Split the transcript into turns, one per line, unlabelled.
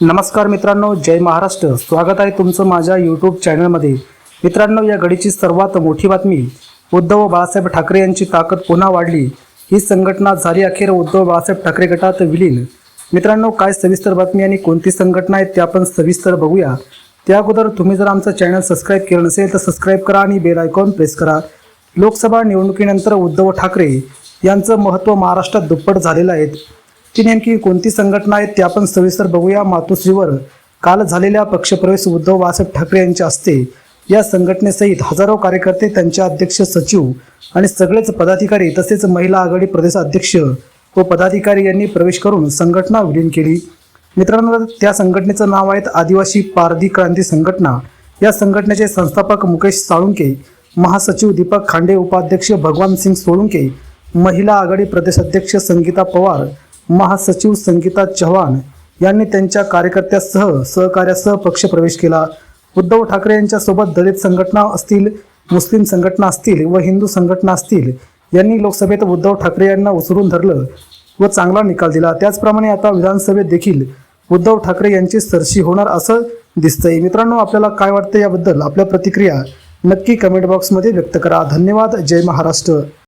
नमस्कार मित्रांनो जय महाराष्ट्र. स्वागत आहे तुमचं माझ्या यूट्यूब चॅनलमध्ये मित्रांनो या घडीची सर्वात मोठी बातमी उद्धव बाळासाहेब ठाकरे यांची ताकद पुन्हा वाढली. ही संघटना झाली अखेर उद्धव बाळासाहेब ठाकरे गटात विलीन. मित्रांनो काय सविस्तर बातमी आणि कोणती संघटना आहे ते आपण सविस्तर बघूया. त्या अगोदर तुम्ही जर आमचं चॅनल सबस्क्राईब केलं नसेल तर सबस्क्राईब करा आणि बेल आयकॉन प्रेस करा. लोकसभा निवडणुकीनंतर उद्धव ठाकरे यांचं महत्त्व महाराष्ट्रात दुप्पट झालेलं आहे. ती नेमकी कोणती संघटना आहे ते आपण सविस्तर बघूया. मातोश्रीवर काल झालेल्या पक्षप्रवेश उद्धव बाळासाहेब ठाकरे यांच्या हस्ते या संघटनेसहित हजारो कार्यकर्ते त्यांचे अध्यक्ष सचिव आणि सगळेच पदाधिकारी तसेच महिला आघाडी प्रदेशाध्यक्ष व पदाधिकारी यांनी प्रवेश करून संघटना विलीन केली. मित्रांनो त्या संघटनेचं नाव आहेत आदिवासी पारधी क्रांती संघटना. या संघटनेचे संस्थापक मुकेश साळुंके महासचिव दीपक खांडे उपाध्यक्ष भगवान सिंग सोळुंके महिला आघाडी प्रदेश अध्यक्ष संगीता पवार महासचिव संगीता चव्हाण यांनी त्यांच्या कार्यकर्त्यासह सहकार्यासह पक्ष प्रवेश केला. उद्धव ठाकरे यांच्यासोबत दलित संघटना असतील मुस्लिम संघटना असतील व हिंदू संघटना असतील यांनी लोकसभेत उद्धव ठाकरे यांना उचलून धरलं व चांगला निकाल दिला. त्याचप्रमाणे आता विधानसभेत देखील उद्धव ठाकरे यांची सरशी होणार असं दिसतंय. मित्रांनो आपल्याला काय वाटतं याबद्दल आपल्या प्रतिक्रिया नक्की कमेंट बॉक्समध्ये व्यक्त करा. धन्यवाद. जय महाराष्ट्र.